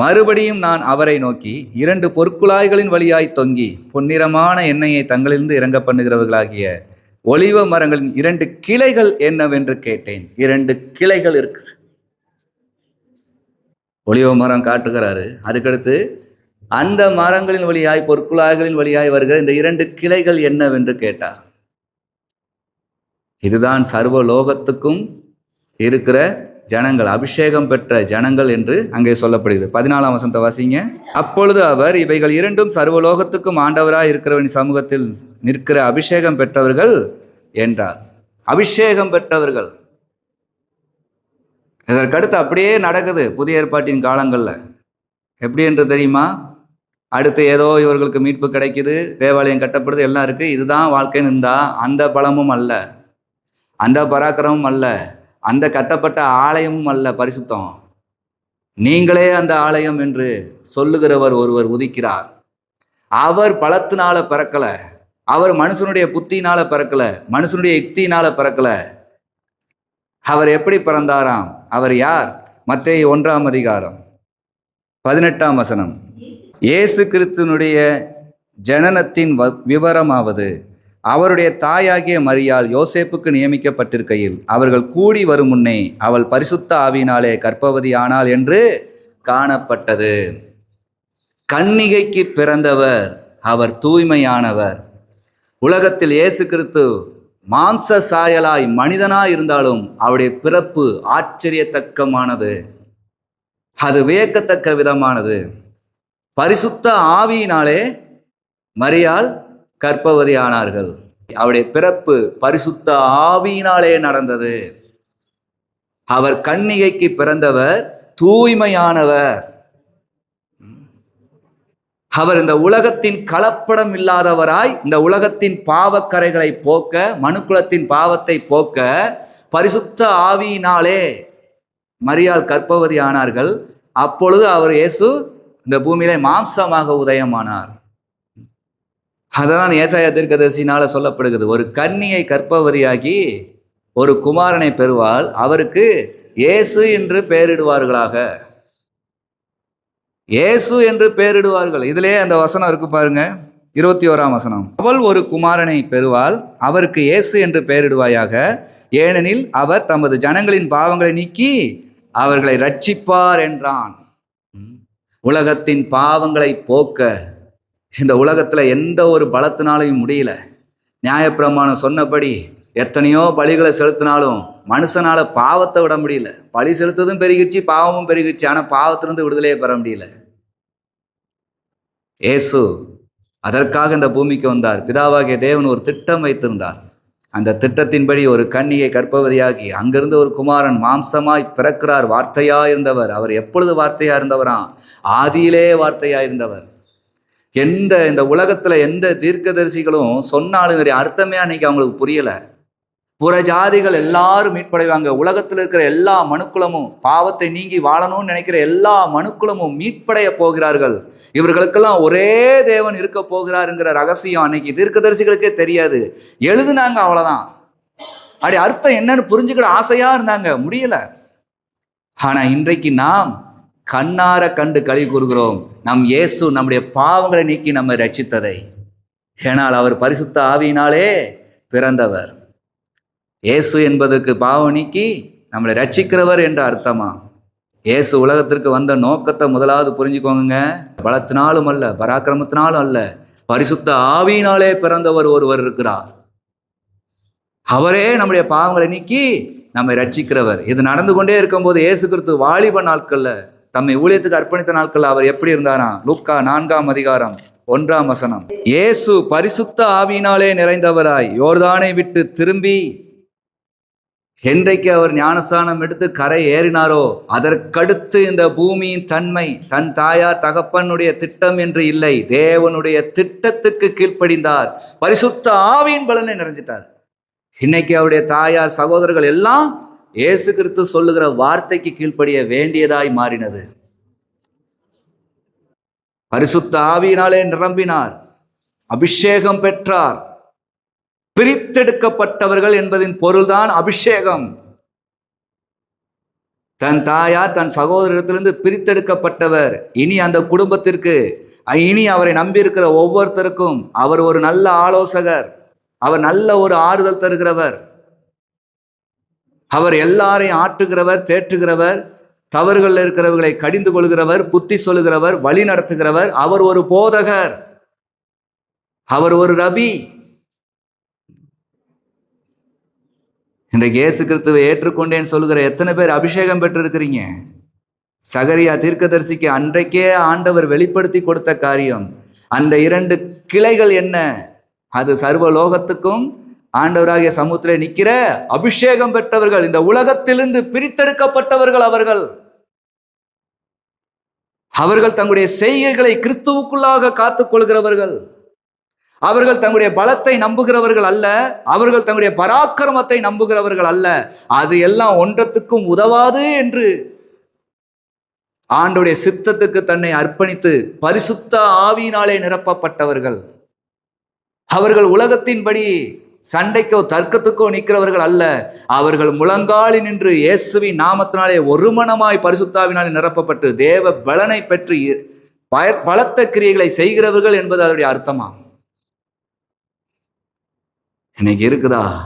மறுபடியும் நான் அவரை நோக்கி இரண்டு பொற்குழாய்களின் வழியாய் தொங்கி பொன்னிறமான எண்ணெயை தங்களிலிருந்து இறங்க பண்ணுகிறவர்களாகிய ஒலிவ மரங்களின் இரண்டு கிளைகள் என்னவென்று கேட்டேன். இரண்டு கிளைகள் இருக்கு. ஒலிவ மரம் காட்டுகிறாரு. அதுக்கடுத்து அந்த மரங்களின் வழியாய் பொற்குழாய்களின் வழியாய் வருகிற இந்த இரண்டு கிளைகள் என்னவென்று கேட்டார். இதுதான் சர்வ லோகத்துக்கும் இருக்கிற ஜனங்கள் அபிஷேகம் பெற்ற ஜனங்கள் என்று அங்கே சொல்லப்படுகிறது. பதினாலாம் வசந்த வாசிங்க. அப்பொழுது அவர் இவைகள் இரண்டும் சர்வலோகத்துக்கும் ஆண்டவராக இருக்கிறவன் சமூகத்தில் நிற்கிற அபிஷேகம் பெற்றவர்கள் என்றார். அபிஷேகம் பெற்றவர்கள். இதற்கடுத்து அப்படியே நடக்குது புதிய ஏற்பாட்டின் காலங்களில். எப்படி என்று தெரியுமா? அடுத்து ஏதோ இவர்களுக்கு மீட்பு கிடைக்குது தேவாலயம் கட்டப்படுது எல்லாம் இருக்குது இதுதான் வாழ்க்கைன்னு இருந்தால் அந்த பலமும் அல்ல. அந்த பராக்கிரமும் அல்ல. அந்த கட்டப்பட்ட ஆலயமும் அல்ல பரிசுத்தம். நீங்களே அந்த ஆலயம் என்று சொல்லுகிறவர் ஒருவர் உதிக்கிறார். அவர் பலத்தினால பிறக்கல. அவர் மனுஷனுடைய புத்தினால பிறக்கல. மனுஷனுடைய யுக்தியினால பிறக்கல. அவர் எப்படி பிறந்தாராம்? அவர் யார்? மத்தேயு ஒன்றாம் அதிகாரம் பதினெட்டாம் வசனம். இயேசு கிறிஸ்துனுடைய ஜனனத்தின் வ- விவரமாவது அவருடைய தாயாகிய மரியாள் யோசேப்புக்கு நியமிக்கப்பட்டிருக்கையில் அவர்கள் கூடி வரும் முன்னே அவள் பரிசுத்த ஆவியினாலே கர்ப்பவதி ஆனாள் என்று காணப்பட்டது. கன்னிகைக்கு பிறந்தவர் அவர் தூய்மையானவர். உலகத்தில் இயேசு கிறிஸ்து மாம்ச சாயலாய் மனிதனாய் இருந்தாலும் அவருடைய பிறப்பு ஆச்சரியத்தக்கமானது. அது வியக்கத்தக்க விதமானது. பரிசுத்த ஆவியினாலே மரியாள் கற்பவதி ஆனார்கள் அவருடைய பிறப்பு பரிசுத்த ஆவியினாலே நடந்தது. அவர் கன்னிகைக்கு பிறந்தவர் தூய்மையானவர். அவர் இந்த உலகத்தின் கலப்படம் இல்லாதவராய் இந்த உலகத்தின் பாவக்கரைகளை போக்க மனுக்குலத்தின் பாவத்தை போக்க பரிசுத்த ஆவியினாலே மரியாள் கற்பவதி ஆனார்கள் அப்பொழுது அவர் இயேசு இந்த பூமியிலே மாம்சமாக உதயமானார். அதான் ஏசாயா தீர்க்கதரிசினால சொல்லப்படுகிறது. ஒரு கன்னியை கற்பவதியாகி ஒரு குமாரனை பெறுவாள். அவருக்கு இயேசு என்று பெயரிடுவார்களாக. இயேசு என்று பெயரிடுவார்கள். இதிலே அந்த வசனம் இருக்கு பாருங்க. இருபத்தி ஓராம் வசனம். அவள் ஒரு குமாரனை பெறுவாள். அவருக்கு இயேசு என்று பெயரிடுவாயாக. ஏனெனில் அவர் தமது ஜனங்களின் பாவங்களை நீக்கி அவர்களை ரட்சிப்பார் என்றான். உலகத்தின் பாவங்களை போக்க இந்த உலகத்தில் எந்த ஒரு பலத்தினாலையும் முடியல. நியாயப்பிரமாணம் சொன்னபடி எத்தனையோ பலிகளை செலுத்தினாலும் மனுஷனால் பாவத்தை விட முடியல. பலி செலுத்ததும் பெருகிடுச்சு பாவமும் பெருகிடுச்சு. ஆனால் பாவத்திலிருந்து விடுதலையே பெற முடியல. ஏசு அதற்காக இந்த பூமிக்கு வந்தார். பிதாவாகிய தேவன் ஒரு திட்டம் வைத்திருந்தார். அந்த திட்டத்தின்படி ஒரு கண்ணியை கற்பவதியாகி அங்கிருந்து ஒரு குமாரன் மாம்சமாய் பிறக்கிறார். வார்த்தையாக இருந்தவர். அவர் எப்பொழுது வார்த்தையாக இருந்தவராம் ஆதியிலே வார்த்தையாக இருந்தவர். எந்த இந்த உலகத்தில் எந்த தீர்க்கதரிசிகளும் சொன்னாலும் இதனுடைய அர்த்தமே அன்னைக்கு அவங்களுக்கு புரியலை. புற ஜாதிகள் எல்லாரும் மீட்படைவாங்க. உலகத்தில் இருக்கிற எல்லா மனுக்குலமும் பாவத்தை நீங்கி வாழணும்னு நினைக்கிற எல்லா மனுக்குலமும் மீட்படைய போகிறார்கள். இவர்களுக்கெல்லாம் ஒரே தேவன் இருக்க போகிறாருங்கிற ரகசியம் அன்னைக்கு தீர்க்கதரிசிகளுக்கே தெரியாது. எழுதுனாங்க அவ்வளோதான் அப்படி அர்த்தம் என்னன்னு புரிஞ்சுக்கிற ஆசையாக இருந்தாங்க. முடியலை. ஆனால் இன்றைக்கு நாம் கண்ணார கண்டு கழுவி கூறுகிறோம். நம் இயேசு நம்முடைய பாவங்களை நீக்கி நம்மை ரச்சித்ததை ஏனால் அவர் பரிசுத்த ஆவியினாலே பிறந்தவர். இயேசு என்பதற்கு பாவம் நீக்கி நம்மளை ரட்சிக்கிறவர் என்ற அர்த்தமா? இயேசு உலகத்திற்கு வந்த நோக்கத்தை முதலாவது புரிஞ்சுக்கோங்க பலத்தினாலும் அல்ல பராக்கிரமத்தினாலும் அல்ல பரிசுத்த ஆவியினாலே பிறந்தவர் ஒருவர் இருக்கிறார். அவரே நம்முடைய பாவங்களை நீக்கி நம்மை ரட்சிக்கிறவர் இது நடந்து கொண்டே இருக்கும்போது இயேசு கிறிஸ்து வாலிப நாட்கள்ல தம்மை ஊழியத்துக்கு அர்ப்பணித்த நாட்கள் அவர் எப்படி இருந்தாராம் லூக்கா நான்காம் அதிகாரம் ஒன்றாம் வசனம். இயேசு பரிசுத்த ஆவியினாலே நிறைந்தவராய் யோர்தானை விட்டு திரும்பி என்றைக்கு அவர் ஞானஸ்தானம் எடுத்து கரை ஏறினாரோ அதற்கடுத்து இந்த பூமியின் தன்மை தன் தாயார் தகப்பனுடைய திட்டம் என்று இல்லை தேவனுடைய திட்டத்துக்கு கீழ்ப்படிந்தார். பரிசுத்த ஆவியின் பலனை நிறைஞ்சிட்டார். இன்னைக்கு அவருடைய தாயார் சகோதரர்கள் எல்லாம் இயேசு கிறிஸ்து சொல்லுகிற வார்த்தைக்கு கீழ்ப்படிய வேண்டியதாய் மாறினது. பரிசுத்த ஆவியினாலே நிரம்பினார். அபிஷேகம் பெற்றார். பிரித்தெடுக்கப்பட்டவர்கள் என்பதின் பொருள்தான் அபிஷேகம். தன் தாயார் தன் சகோதரத்திலிருந்து பிரித்தெடுக்கப்பட்டவர். இனி அந்த குடும்பத்திற்கு இனி அவரை நம்பியிருக்கிற ஒவ்வொருத்தருக்கும் அவர் ஒரு நல்ல ஆலோசகர். அவர் நல்ல ஒரு ஆறுதல் தருகிறவர். அவர் எல்லாரையும் ஆற்றுகிறவர் தேற்றுகிறவர் தவறுகளில் இருக்கிறவர்களை கடிந்து கொள்கிறவர் புத்தி சொல்லுகிறவர் வழி நடத்துகிறவர் அவர் ஒரு போதகர். அவர் ஒரு ரபி. இன்றைக்கு இயேசு கிறிஸ்துவை ஏற்றுக்கொண்டேன்னு சொல்லுகிற எத்தனை பேர் அபிஷேகம் பெற்றிருக்கிறீங்க? சகரியா தீர்க்கதரிசிக்கு அன்றைக்கே ஆண்டவர் வெளிப்படுத்தி கொடுத்த காரியம். அந்த இரண்டு கிளைகள் என்ன? அது சர்வ லோகத்துக்கும் ஆண்டவராகிய சமூகத்தில் நிற்கிற அபிஷேகம் பெற்றவர்கள் இந்த உலகத்திலிருந்து பிரித்தெடுக்கப்பட்டவர்கள் அவர்கள். அவர்கள் தங்களுடைய செய்கைகளை கிறிஸ்துவுக்குள்ளாக காத்துக் கொள்கிறவர்கள். அவர்கள் தங்களுடைய பலத்தை நம்புகிறவர்கள் அல்ல அவர்கள் தங்களுடைய பராக்கிரமத்தை நம்புகிறவர்கள் அல்ல. அது எல்லாம் ஒன்றத்துக்கும் உதவாது என்று ஆண்டுடைய சித்தத்துக்கு தன்னை அர்ப்பணித்து பரிசுத்த ஆவியினாலே நிரப்பப்பட்டவர்கள். அவர்கள் உலகத்தின்படி சண்டைக்கோ தர்க்கத்துக்கோ நிற்கிறவர்கள் அல்ல. அவர்கள் முழங்காலி நின்று இயேசுவின் நாமத்தினாலே ஒருமனமாய் பரிசுத்தாவினாலே நிரப்பப்பட்டு தேவ பலனை பெற்று பய- பலத்த கிரியைகளை செய்கிறவர்கள் என்பது அதனுடைய அர்த்தமா? இன்னைக்கு இருக்குதா?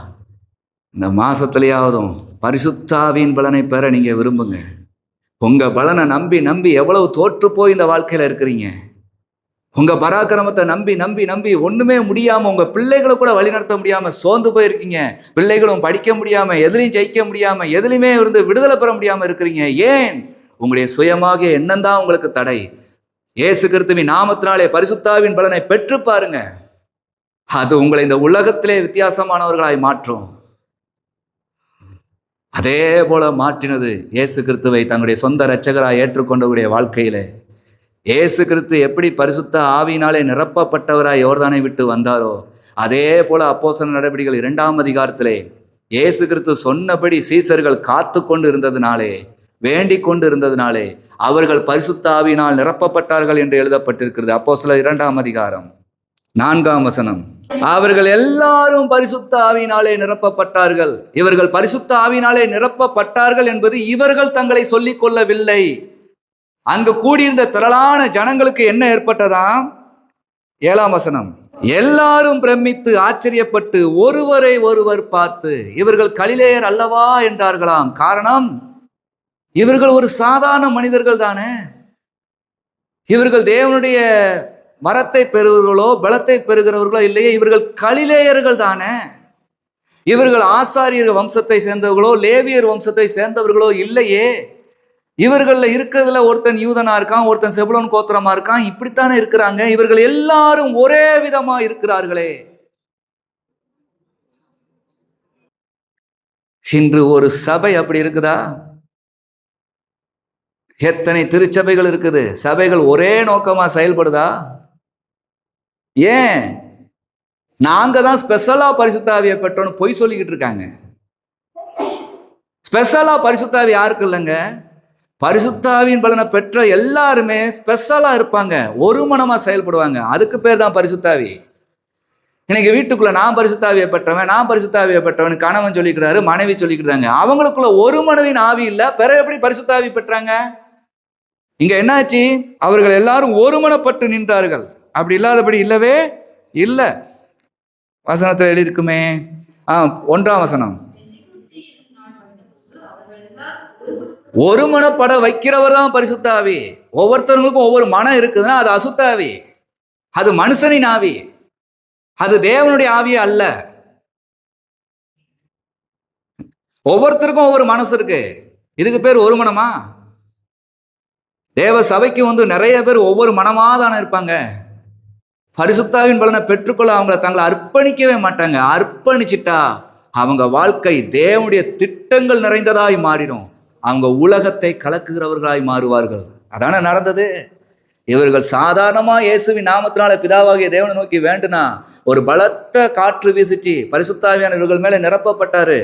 இந்த மாசத்துலயாவதும் பரிசுத்தாவின் பலனை பெற நீங்க விரும்புங்க. உங்க பலனை நம்பி நம்பி எவ்வளவு தோற்று போய் இந்த வாழ்க்கையில இருக்கிறீங்க? உங்க பராக்கிரமத்தை நம்பி நம்பி நம்பி ஒண்ணுமே முடியாம உங்க பிள்ளைகளை கூட வழிநடத்த முடியாம சோர்ந்து போயிருக்கீங்க. பிள்ளைகளும் படிக்க முடியாம எதுலையும் ஜெயிக்க முடியாம எதுலையுமே இருந்து விடுதலை பெற முடியாம இருக்கிறீங்க. ஏன்? உங்களுடைய சுயமாக எண்ணம் தான் உங்களுக்கு தடை. ஏசு கிருத்துவி நாமத்தினாலே பரிசுத்தாவின் பலனை பெற்று பாருங்க. அது உங்களை இந்த உலகத்திலே வித்தியாசமானவர்களாய் மாற்றும். அதே போல மாற்றினது இயேசு கிறிஸ்துவை தங்களுடைய சொந்த இரட்சகராய் ஏற்றுக்கொண்டவருடைய வாழ்க்கையிலே. இயேசு கிறிஸ்து எப்படி பரிசுத்த ஆவியினாலே நிரப்பப்பட்டவராய் யோர்தானை விட்டு வந்தாரோ அதே போல அப்போசன நடவடிக்கைகள் இரண்டாம் அதிகாரத்திலே இயேசு கிறிஸ்து சொன்னபடி சீசர்கள் காத்து கொண்டு இருந்ததுனாலே வேண்டிக் கொண்டு இருந்ததினாலே அவர்கள் பரிசுத்த ஆவியினால் நிரப்பப்பட்டார்கள் என்று எழுதப்பட்டிருக்கிறது. அப்போஸ்தலர் இரண்டாம் அதிகாரம் நான்காம் வசனம். அவர்கள் எல்லாரும் பரிசுத்த ஆவினாலே நிரப்பப்பட்டார்கள். இவர்கள் பரிசுத்த ஆவினாலே நிரப்பப்பட்டார்கள் என்பது இவர்கள் தங்களை சொல்லிக் கொள்ளவில்லை. அங்கு கூடியிருந்த திரளான ஜனங்களுக்கு என்ன ஏற்பட்டதாம் ஏழாம் வசனம். எல்லாரும் பிரமித்து ஆச்சரியப்பட்டு ஒருவரை ஒருவர் பார்த்து இவர்கள் கலிலேயர் அல்லவா? என்றார்களாம். காரணம் இவர்கள் ஒரு சாதாரண மனிதர்கள் தானே. இவர்கள் தேவனுடைய வரத்தை பெறுகிறவர்களோ பலத்தை பெறுகிறவர்களோ இல்லையே இவர்கள் கலிலேயர்கள் தானே. இவர்கள் ஆசாரியர் வம்சத்தை சேர்ந்தவர்களோ லேவியர் வம்சத்தை சேர்ந்தவர்களோ இல்லையே. இவர்களில் இருக்கிறதுல ஒருத்தன் யூதனா இருக்கான் ஒருத்தன் செபுலோன் கோத்திரமா இருக்கான் இப்படித்தானே இருக்கிறாங்க. இவர்கள் எல்லாரும் ஒரே விதமா இருக்கிறார்களே. இன்று ஒரு சபை அப்படி இருக்குதா? எத்தனை திருச்சபைகள் இருக்குது? சபைகள் ஒரே நோக்கமா செயல்படுதா? ஏன்? நாங்க தான் ஸ்பெஷலா பரிசுத்தாவியை பெற்றோன்னு பொய் சொல்லிக்கிட்டு இருக்காங்க. ஸ்பெஷலா பரிசுத்தாவி யாருக்கு இல்லைங்க? பரிசுத்தாவின் பலனை பெற்ற எல்லாருமே ஸ்பெஷலாக இருப்பாங்க. ஒரு மனமாக செயல்படுவாங்க. அதுக்கு பேர் தான் பரிசுத்தாவி. இன்னைக்கு வீட்டுக்குள்ளே நான் பரிசுத்தாவியை பெற்றவன் நான் பரிசுத்தாவியை பெற்றவன் கணவன் சொல்லிக்கிறாரு மனைவி சொல்லிக்கிறாங்க. அவங்களுக்குள்ள ஒரு மனதின் ஆவி இல்லை பிற எப்படி பரிசுத்தாவி பெற்றாங்க? இங்கே என்னாச்சு? அவர்கள் எல்லாரும் ஒருமனப்பட்டு நின்றார்கள். அப்படி இல்லாதபடி இல்லவே இல்லை. வசனத்தில் எழுதியிருக்குமே. ஆ ஒன்றாம் வசனம். ஒரு மனப்பட வைக்கிறவர் தான் பரிசுத்தாவி. ஒவ்வொருத்தவங்களுக்கும் ஒவ்வொரு மனம் இருக்குதுன்னா அது அசுத்தாவி. அது மனுஷனின் ஆவி. அது தேவனுடைய ஆவி அல்ல. ஒவ்வொருத்தருக்கும் ஒவ்வொரு மனசு இருக்கு. இதுக்கு பேர் ஒரு மனமா? தேவ சபைக்கு வந்து நிறைய பேர் ஒவ்வொரு மனமா தானே இருப்பாங்க. பரிசுத்தாவின் பலனை பெற்றுக்கொள்ள அவங்கள தங்களை அர்ப்பணிக்கவே மாட்டாங்க. அர்ப்பணிச்சிட்டா அவங்க வாழ்க்கை தேவனுடைய திட்டங்கள் நிறைந்ததாய் மாறிடும். அவங்க உலகத்தை கலக்குகிறவர்களாய் மாறுவார்கள். அதானே நடந்தது? இவர்கள் சாதாரணமாக இயேசுவின் நாமத்தினால பிதாவாகிய தேவனை நோக்கி வேண்டுனா ஒரு பலத்த காற்று வீசிச்சு பரிசுத்தாவியான இவர்கள் மேலே நிரப்பப்பட்டாரு.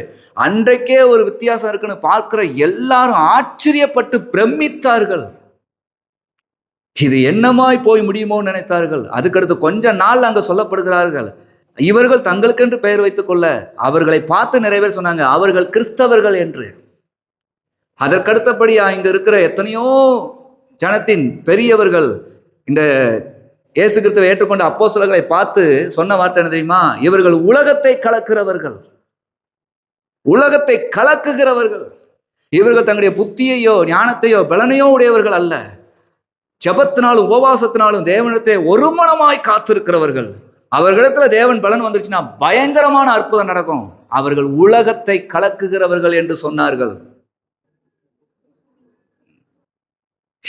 அன்றைக்கே ஒரு வித்தியாசம் இருக்குன்னு பார்க்கிற எல்லாரும் ஆச்சரியப்பட்டு பிரமித்தார்கள். இது என்னமாய் போய் முடியுமோ நினைத்தார்கள். அதுக்கடுத்து கொஞ்ச நாள் அங்கே சொல்லப்படுகிறார்கள். இவர்கள் தங்களுக்கென்று பெயர் வைத்துக்கொள்ள அவர்களை பார்த்து நிறைய பேர் சொன்னாங்க அவர்கள் கிறிஸ்தவர்கள் என்று. அதற்கடுத்தபடியா இங்க இருக்கிற எத்தனையோ ஜனத்தின் பெரியவர்கள் இந்த இயேசு கிறிஸ்துவை ஏற்றுக்கொண்ட அப்போஸ்தலர்களை பார்த்து சொன்ன வார்த்தை என்ன தெரியுமா? இவர்கள் உலகத்தை கலக்கிறவர்கள். உலகத்தை கலக்குகிறவர்கள். இவர்கள் தங்களுடைய புத்தியையோ ஞானத்தையோ பலனையோ உடையவர்கள் அல்ல. ஜெபத்தினாலும் உபவாசத்தினாலும் தேவனத்தை ஒருமனமாய் காத்திருக்கிறவர்கள். அவர்களிடத்துல தேவன் பலன் வந்துருச்சுன்னா பயங்கரமான அற்புதம் நடக்கும். அவர்கள் உலகத்தை கலக்குகிறவர்கள் என்று சொன்னார்கள்.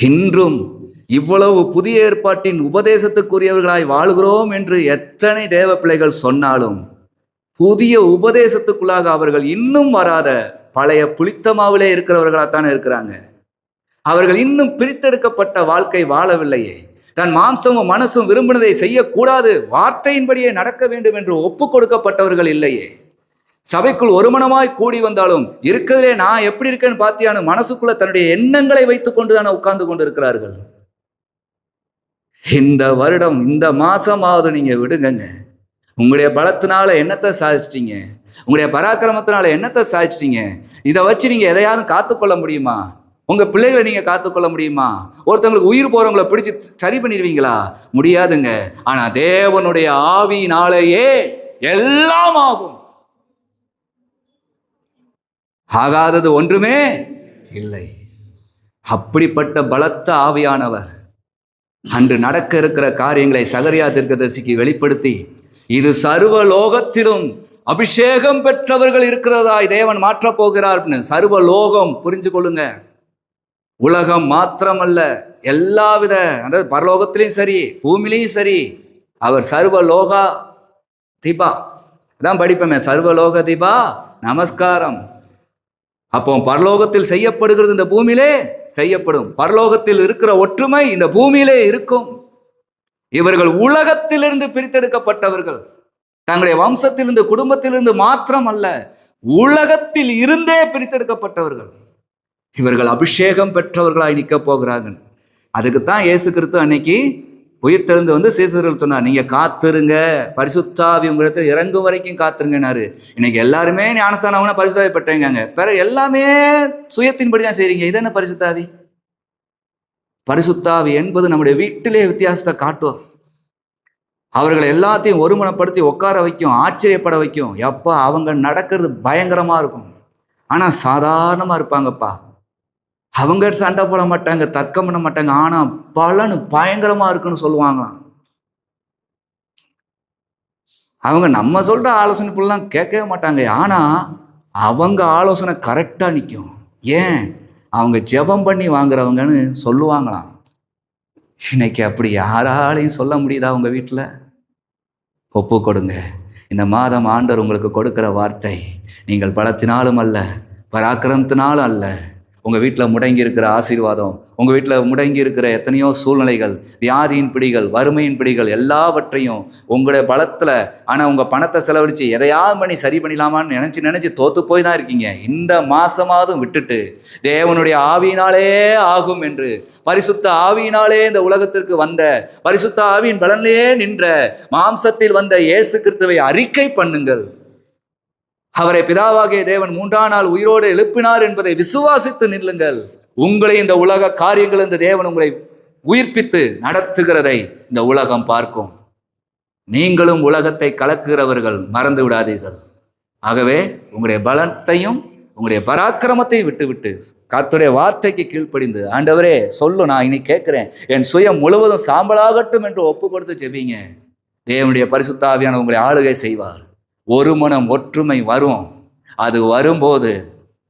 இன்றும் இவ்வளவு புதிய ஏற்பாட்டின் உபதேசத்துக்குரியவர்களாய் வாழ்கிறோம் என்று எத்தனை தேவ பிள்ளைகள் சொன்னாலும் புதிய உபதேசத்துக்குள்ளாக அவர்கள் இன்னும் வராத பழைய புளித்தமாவிலே இருக்கிறவர்களாகத்தானே இருக்கிறாங்க. அவர்கள் இன்னும் பிரித்தெடுக்கப்பட்ட வாழ்க்கை வாழவில்லையே. தன் மாம்சமும் மனசும் விரும்பினதை செய்யக்கூடாது வார்த்தையின்படியே நடக்க வேண்டும் என்று ஒப்பு கொடுக்கப்பட்டவர்கள் இல்லையே. சபைக்குள் ஒருமனமாய் கூடி வந்தாலும் இருக்கிறதே நான் எப்படி இருக்கேன்னு பார்த்தியானு மனசுக்குள்ள தன்னுடைய எண்ணங்களை வைத்துக் கொண்டு தானே உட்கார்ந்து கொண்டு இருக்கிறார்கள் இந்த வருடம் இந்த மாசமாவது நீங்க விடுங்கங்க. உங்களுடைய பலத்தினால என்னத்தை சாதிச்சிட்டீங்க? உங்களுடைய பராக்கிரமத்தினால என்னத்தை சாதிச்சிட்டீங்க? இதை வச்சு நீங்க எதையாவது காத்துக்கொள்ள முடியுமா? உங்க பிள்ளைகளை நீங்க காத்துக்கொள்ள முடியுமா? ஒருத்தவங்களுக்கு உயிர் போறவங்களை பிடிச்சு சரி பண்ணிடுவீங்களா? முடியாதுங்க. ஆனா தேவனுடைய ஆவியினாலேயே எல்லாம் ஆகும். ஆகாதது ஒன்றுமே இல்லை. அப்படிப்பட்ட பலத்த ஆவியானவர் அன்று நடக்க இருக்கிற காரியங்களை சகரியா தீர்க்கதரிசிக்கு வெளிப்படுத்தி இது சர்வ லோகத்திலும் அபிஷேகம் பெற்றவர்கள் இருக்கிறதாய் தேவன் மாற்றப் போகிறார்னு சர்வ லோகம் புரிஞ்சு கொள்ளுங்க. உலகம் மாத்திரமல்ல எல்லாவித அதாவது பரலோகத்திலையும் சரி பூமிலையும் சரி அவர் சர்வ லோகா தீபா. அதான் படிப்போமே சர்வலோக தீபா நமஸ்காரம். அப்போ பரலோகத்தில் செய்யப்படுகிறது இந்த பூமியிலே செய்யப்படும். பரலோகத்தில் இருக்கிற ஒற்றுமை இந்த பூமியிலே இருக்கும். இவர்கள் உலகத்திலிருந்து பிரித்தெடுக்கப்பட்டவர்கள். தங்களுடைய வம்சத்திலிருந்து குடும்பத்திலிருந்து மாத்திரம் அல்ல உலகத்தில் இருந்தே பிரித்தெடுக்கப்பட்டவர்கள். இவர்கள் அபிஷேகம் பெற்றவர்களாய் நிற்க போகிறார்கள். அதுக்கு தான் இயேசு கிறிஸ்து அன்னைக்கு உயிர் தெழுந்து வந்து சீசர்கள் சொன்னார் நீங்கள் காத்திருங்க பரிசுத்தாவி உங்களிடத்தில் இறங்கும் வரைக்கும் காத்திருங்கனாரு இன்னைக்கு எல்லாருமே ஞானஸ்தானவன பரிசுத்தாவி பெற்றேங்க பிற எல்லாமே சுயத்தின்படி தான் செய்றீங்க. இது என்ன பரிசுத்தாவி? பரிசுத்தாவி என்பது நம்முடைய வீட்டிலே வித்தியாசத்தை காட்டும் அவர்களை எல்லாத்தையும் ஒருமனப்படுத்தி உட்கார வைக்கும் ஆச்சரியப்பட வைக்கும். எப்பா அவங்க நடக்கிறது பயங்கரமாக இருக்கும். ஆனால் சாதாரணமாக இருப்பாங்கப்பா. அவங்க சண்டை போட மாட்டாங்க தர்க்கம் பண்ண மாட்டாங்க. ஆனா பலன் பயங்கரமா இருக்குன்னு சொல்லுவாங்களாம். அவங்க நம்ம சொல்ற ஆலோசனை ஃபுல்லாம் கேட்கவே மாட்டாங்க. ஆனா அவங்க ஆலோசனை கரெக்டா நிற்கும் ஏன்? அவங்க ஜெபம் பண்ணி வாங்குறவங்கன்னு சொல்லுவாங்களாம். இன்னைக்கு அப்படி யாராலையும் சொல்ல முடியுதா உங்கள் வீட்டில் ஒப்பு கொடுங்க. இந்த மாதம் ஆண்டவர் உங்களுக்கு கொடுக்கிற வார்த்தை நீங்கள் பலத்தினாலும் அல்ல பராக்கிரமத்தினாலும் அல்ல உங்கள் வீட்டில் முடங்கி இருக்கிற ஆசீர்வாதம் உங்கள் வீட்டில் முடங்கி இருக்கிற எத்தனையோ சூழ்நிலைகள் வியாதியின் பிடிகள் வறுமையின் பிடிகள் எல்லாவற்றையும் உங்களுடைய பலத்தில் ஆனால் உங்கள் பணத்தை செலவழித்து எதையாவது பண்ணி சரி பண்ணிடலாமான்னு நினச்சி நினச்சி தோத்து போய் தான் இருக்கீங்க. இந்த மாதமாவதும் விட்டுட்டு தேவனுடைய ஆவியினாலே ஆகும் என்று பரிசுத்த ஆவியினாலே இந்த உலகத்திற்கு வந்த பரிசுத்த ஆவியின் பலனிலே நின்ற மாம்சத்தில் வந்த இயேசு கிறிஸ்துவை அறிக்கை பண்ணுங்கள். அவரை பிதாவாகிய தேவன் மூன்றாம் நாள் உயிரோடு எழுப்பினார் என்பதை விசுவாசித்து நில்லுங்கள். உங்களை இந்த உலக காரியங்கள் இந்த தேவன் உங்களை உயிர்ப்பித்து நடத்துகிறதை இந்த உலகம் பார்க்கும். நீங்களும் உலகத்தை கலக்குகிறவர்கள் மறந்து விடாதீர்கள். ஆகவே உங்களுடைய பலத்தையும் உங்களுடைய பராக்கிரமத்தையும் விட்டுவிட்டு கர்த்துடைய வார்த்தைக்கு கீழ்ப்படிந்து ஆண்டவரே சொல்லு நான் இனி கேட்கிறேன். என் சுயம் முழுவதும் சாம்பலாகட்டும் என்று ஒப்பு கொடுத்து ஜெபிங்க. தேவனுடைய பரிசுத்தாவியான உங்களை ஆளுகை செய்வார். ஒரு மனம் ஒற்றுமை வரும். அது வரும்போது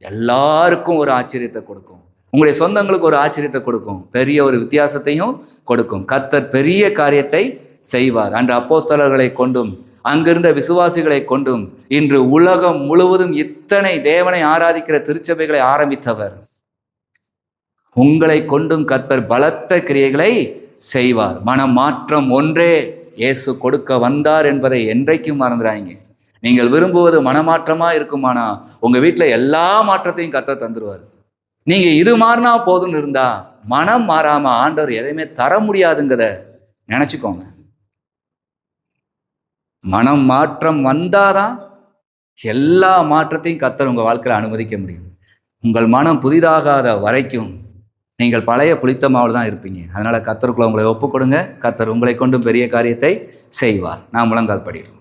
எல்லாருக்கும் ஒரு ஆச்சரியத்தை கொடுக்கும். உங்களுடைய சொந்தங்களுக்கு ஒரு ஆச்சரியத்தை கொடுக்கும். பெரிய ஒரு வித்தியாசத்தையும் கொடுக்கும். கர்த்தர் பெரிய காரியத்தை செய்வார். அன்று அப்போஸ்தலர்களை கொண்டும் அங்கிருந்த விசுவாசிகளை கொண்டும் இன்று உலகம் முழுவதும் இத்தனை தேவனை ஆராதிக்கிற திருச்சபைகளை ஆரம்பித்தவர். உங்களை கொண்டும் கர்த்தர் பலத்த கிரியைகளை செய்வார். மனம் மாற்றம் ஒன்றே. இயேசு கொடுக்க வந்தார் என்பதை என்றைக்கும் மறந்துடாங்க நீங்கள் விரும்புவது மனமாற்றமா இருக்குமானா? உங்க வீட்டில் எல்லா மாற்றத்தையும் கத்த தந்துருவார். நீங்க இது மாறினா போதும்னு இருந்தா மனம் மாறாம ஆண்டவர் எதையுமே தர முடியாதுங்கிறத நினைச்சுக்கோங்க. மனம் மாற்றம் வந்தாதான் எல்லா மாற்றத்தையும் கத்தர் உங்க வாழ்க்கையில அனுமதிக்க முடியும். உங்கள் மனம் புதிதாகாத வரைக்கும் நீங்கள் பழைய புளித்த மாவில் தான் இருப்பீங்க. அதனால் கத்தருக்குள்ள உங்களை ஒப்புக் கொடுங்க கத்தர் உங்களை கொண்டும் பெரிய காரியத்தை செய்வார். நான் முழங்கால் படிடுவோம்